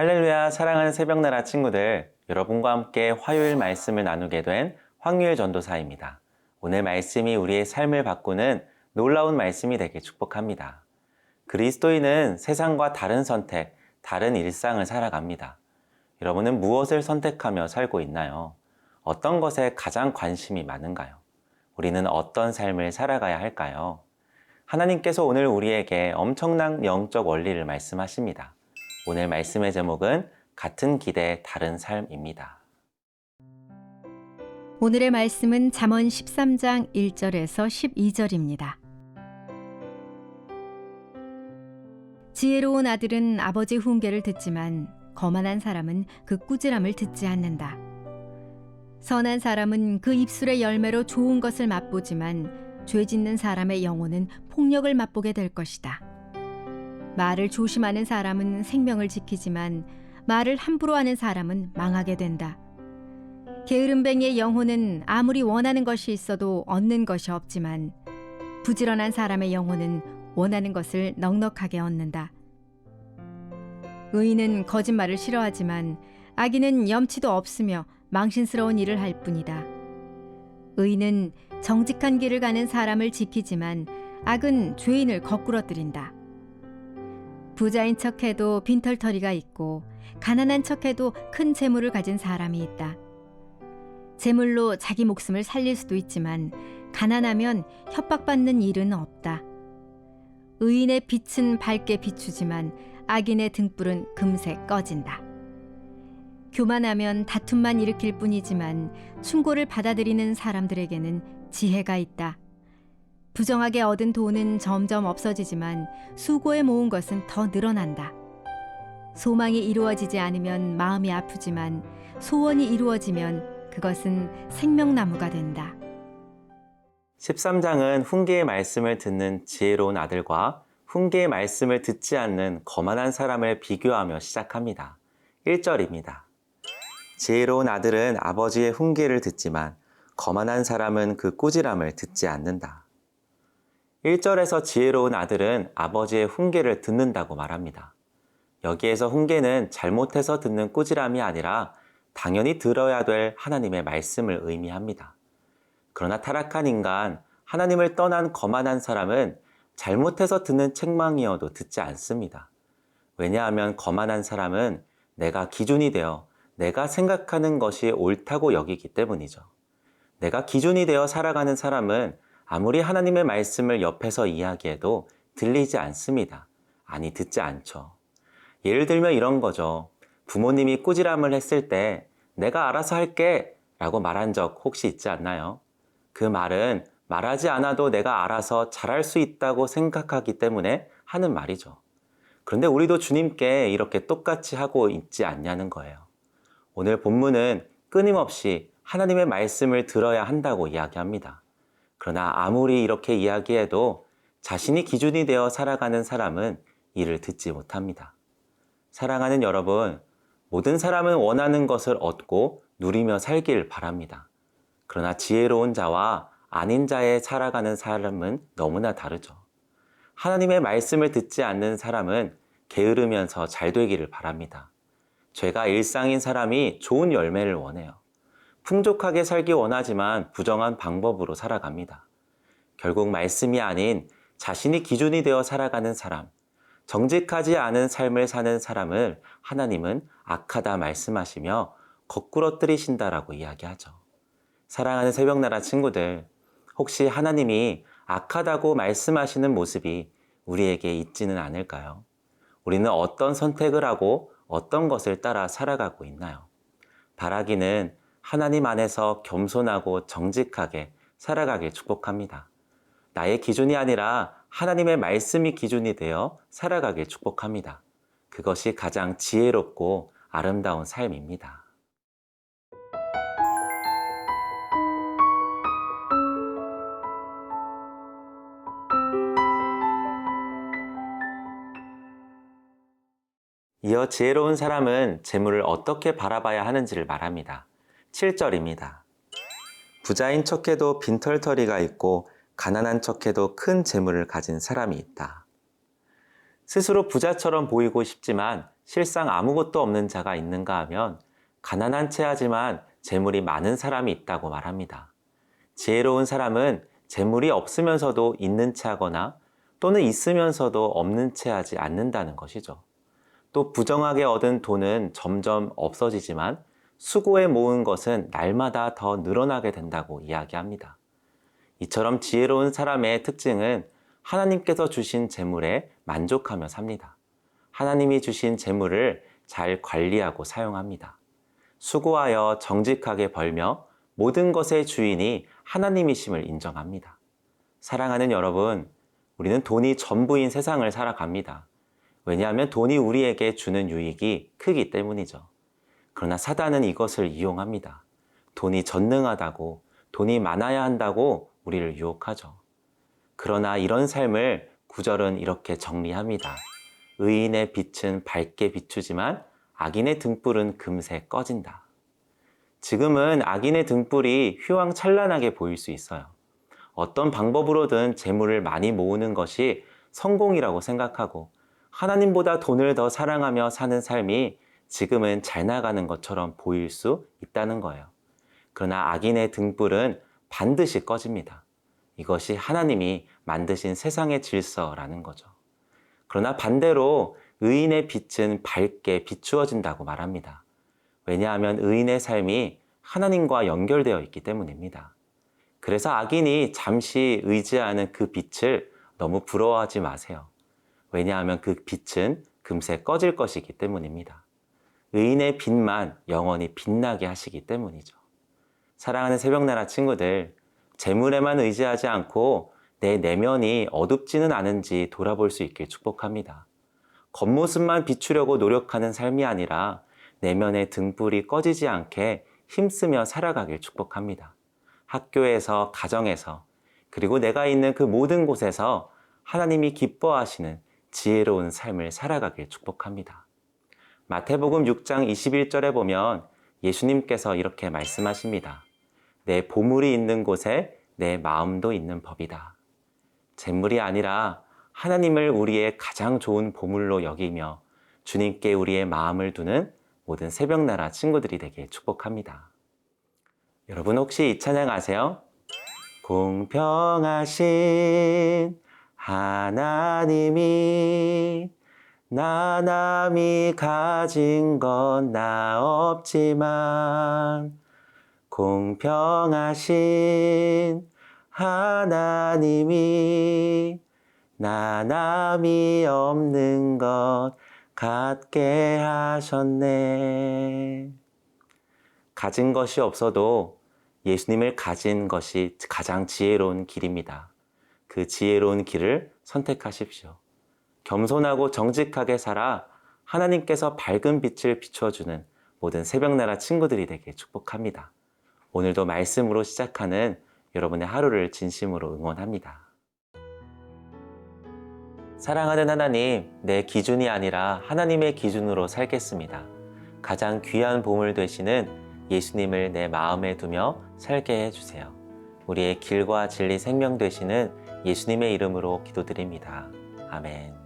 할렐루야 사랑하는 새벽나라 친구들 여러분과 함께 화요일 말씀을 나누게 된 황유일 전도사입니다. 오늘 말씀이 우리의 삶을 바꾸는 놀라운 말씀이 되길 축복합니다. 그리스도인은 세상과 다른 선택, 다른 일상을 살아갑니다. 여러분은 무엇을 선택하며 살고 있나요? 어떤 것에 가장 관심이 많은가요? 우리는 어떤 삶을 살아가야 할까요? 하나님께서 오늘 우리에게 엄청난 영적 원리를 말씀하십니다. 오늘 말씀의 제목은 같은 기대 다른 삶입니다. 오늘의 말씀은 잠언 13장 1절에서 12절입니다. 지혜로운 아들은 아버지 훈계를 듣지만 거만한 사람은 그 꾸지람을 듣지 않는다. 선한 사람은 그 입술의 열매로 좋은 것을 맛보지만 죄 짓는 사람의 영혼은 폭력을 맛보게 될 것이다. 말을 조심하는 사람은 생명을 지키지만 말을 함부로 하는 사람은 망하게 된다. 게으름뱅이의 영혼은 아무리 원하는 것이 있어도 얻는 것이 없지만 부지런한 사람의 영혼은 원하는 것을 넉넉하게 얻는다. 의인은 거짓말을 싫어하지만 악인은 염치도 없으며 망신스러운 일을 할 뿐이다. 의인은 정직한 길을 가는 사람을 지키지만 악은 죄인을 거꾸러뜨린다. 부자인 척해도 빈털터리가 있고 가난한 척해도 큰 재물을 가진 사람이 있다. 재물로 자기 목숨을 살릴 수도 있지만 가난하면 협박받는 일은 없다. 의인의 빛은 밝게 비추지만 악인의 등불은 금세 꺼진다. 교만하면 다툼만 일으킬 뿐이지만 충고를 받아들이는 사람들에게는 지혜가 있다. 부정하게 얻은 돈은 점점 없어지지만 수고에 모은 것은 더 늘어난다. 소망이 이루어지지 않으면 마음이 아프지만 소원이 이루어지면 그것은 생명나무가 된다. 13장은 훈계의 말씀을 듣는 지혜로운 아들과 훈계의 말씀을 듣지 않는 거만한 사람을 비교하며 시작합니다. 1절입니다. 지혜로운 아들은 아버지의 훈계를 듣지만 거만한 사람은 그 꾸지람을 듣지 않는다. 1절에서 지혜로운 아들은 아버지의 훈계를 듣는다고 말합니다. 여기에서 훈계는 잘못해서 듣는 꾸지람이 아니라 당연히 들어야 될 하나님의 말씀을 의미합니다. 그러나 타락한 인간, 하나님을 떠난 거만한 사람은 잘못해서 듣는 책망이어도 듣지 않습니다. 왜냐하면 거만한 사람은 내가 기준이 되어 내가 생각하는 것이 옳다고 여기기 때문이죠. 내가 기준이 되어 살아가는 사람은 아무리 하나님의 말씀을 옆에서 이야기해도 들리지 않습니다. 아니, 듣지 않죠. 예를 들면 이런 거죠. 부모님이 꾸지람을 했을 때 내가 알아서 할게 라고 말한 적 혹시 있지 않나요? 그 말은 말하지 않아도 내가 알아서 잘할 수 있다고 생각하기 때문에 하는 말이죠. 그런데 우리도 주님께 이렇게 똑같이 하고 있지 않냐는 거예요. 오늘 본문은 끊임없이 하나님의 말씀을 들어야 한다고 이야기합니다. 그러나 아무리 이렇게 이야기해도 자신이 기준이 되어 살아가는 사람은 이를 듣지 못합니다. 사랑하는 여러분, 모든 사람은 원하는 것을 얻고 누리며 살길 바랍니다. 그러나 지혜로운 자와 아닌 자의 살아가는 사람은 너무나 다르죠. 하나님의 말씀을 듣지 않는 사람은 게으르면서 잘 되기를 바랍니다. 죄가 일상인 사람이 좋은 열매를 원해요. 풍족하게 살기 원하지만 부정한 방법으로 살아갑니다. 결국 말씀이 아닌 자신이 기준이 되어 살아가는 사람, 정직하지 않은 삶을 사는 사람을 하나님은 악하다 말씀하시며 거꾸러뜨리신다라고 이야기하죠. 사랑하는 새벽나라 친구들, 혹시 하나님이 악하다고 말씀하시는 모습이 우리에게 있지는 않을까요? 우리는 어떤 선택을 하고 어떤 것을 따라 살아가고 있나요? 바라기는 하나님 안에서 겸손하고 정직하게 살아가길 축복합니다. 나의 기준이 아니라 하나님의 말씀이 기준이 되어 살아가길 축복합니다. 그것이 가장 지혜롭고 아름다운 삶입니다. 이어 지혜로운 사람은 재물을 어떻게 바라봐야 하는지를 말합니다. 7절입니다. 부자인 척해도 빈털터리가 있고 가난한 척해도 큰 재물을 가진 사람이 있다. 스스로 부자처럼 보이고 싶지만 실상 아무것도 없는 자가 있는가 하면 가난한 체하지만 재물이 많은 사람이 있다고 말합니다. 지혜로운 사람은 재물이 없으면서도 있는 체하거나 또는 있으면서도 없는 체하지 않는다는 것이죠. 또 부정하게 얻은 돈은 점점 없어지지만 수고에 모은 것은 날마다 더 늘어나게 된다고 이야기합니다. 이처럼 지혜로운 사람의 특징은 하나님께서 주신 재물에 만족하며 삽니다. 하나님이 주신 재물을 잘 관리하고 사용합니다. 수고하여 정직하게 벌며 모든 것의 주인이 하나님이심을 인정합니다. 사랑하는 여러분, 우리는 돈이 전부인 세상을 살아갑니다. 왜냐하면 돈이 우리에게 주는 유익이 크기 때문이죠. 그러나 사단은 이것을 이용합니다. 돈이 전능하다고, 돈이 많아야 한다고 우리를 유혹하죠. 그러나 이런 삶을 구절은 이렇게 정리합니다. 의인의 빛은 밝게 비추지만 악인의 등불은 금세 꺼진다. 지금은 악인의 등불이 휘황찬란하게 보일 수 있어요. 어떤 방법으로든 재물을 많이 모으는 것이 성공이라고 생각하고 하나님보다 돈을 더 사랑하며 사는 삶이 지금은 잘 나가는 것처럼 보일 수 있다는 거예요. 그러나 악인의 등불은 반드시 꺼집니다. 이것이 하나님이 만드신 세상의 질서라는 거죠. 그러나 반대로 의인의 빛은 밝게 비추어진다고 말합니다. 왜냐하면 의인의 삶이 하나님과 연결되어 있기 때문입니다. 그래서 악인이 잠시 의지하는 그 빛을 너무 부러워하지 마세요. 왜냐하면 그 빛은 금세 꺼질 것이기 때문입니다. 의인의 빛만 영원히 빛나게 하시기 때문이죠. 사랑하는 새벽나라 친구들, 재물에만 의지하지 않고 내 내면이 어둡지는 않은지 돌아볼 수 있길 축복합니다. 겉모습만 비추려고 노력하는 삶이 아니라 내면의 등불이 꺼지지 않게 힘쓰며 살아가길 축복합니다. 학교에서, 가정에서, 그리고 내가 있는 그 모든 곳에서 하나님이 기뻐하시는 지혜로운 삶을 살아가길 축복합니다. 마태복음 6장 21절에 보면 예수님께서 이렇게 말씀하십니다. 내 보물이 있는 곳에 내 마음도 있는 법이다. 재물이 아니라 하나님을 우리의 가장 좋은 보물로 여기며 주님께 우리의 마음을 두는 모든 새벽나라 친구들이 되길 축복합니다. 여러분 혹시 이 찬양 아세요? 공평하신 하나님이 나 남이 가진 건 나 없지만 공평하신 하나님이 나 남이 없는 것 갖게 하셨네. 가진 것이 없어도 예수님을 가진 것이 가장 지혜로운 길입니다. 그 지혜로운 길을 선택하십시오. 겸손하고 정직하게 살아 하나님께서 밝은 빛을 비춰주는 모든 새벽나라 친구들이 되게 축복합니다. 오늘도 말씀으로 시작하는 여러분의 하루를 진심으로 응원합니다. 사랑하는 하나님, 내 기준이 아니라 하나님의 기준으로 살겠습니다. 가장 귀한 보물 되시는 예수님을 내 마음에 두며 살게 해주세요. 우리의 길과 진리 생명 되시는 예수님의 이름으로 기도드립니다. 아멘.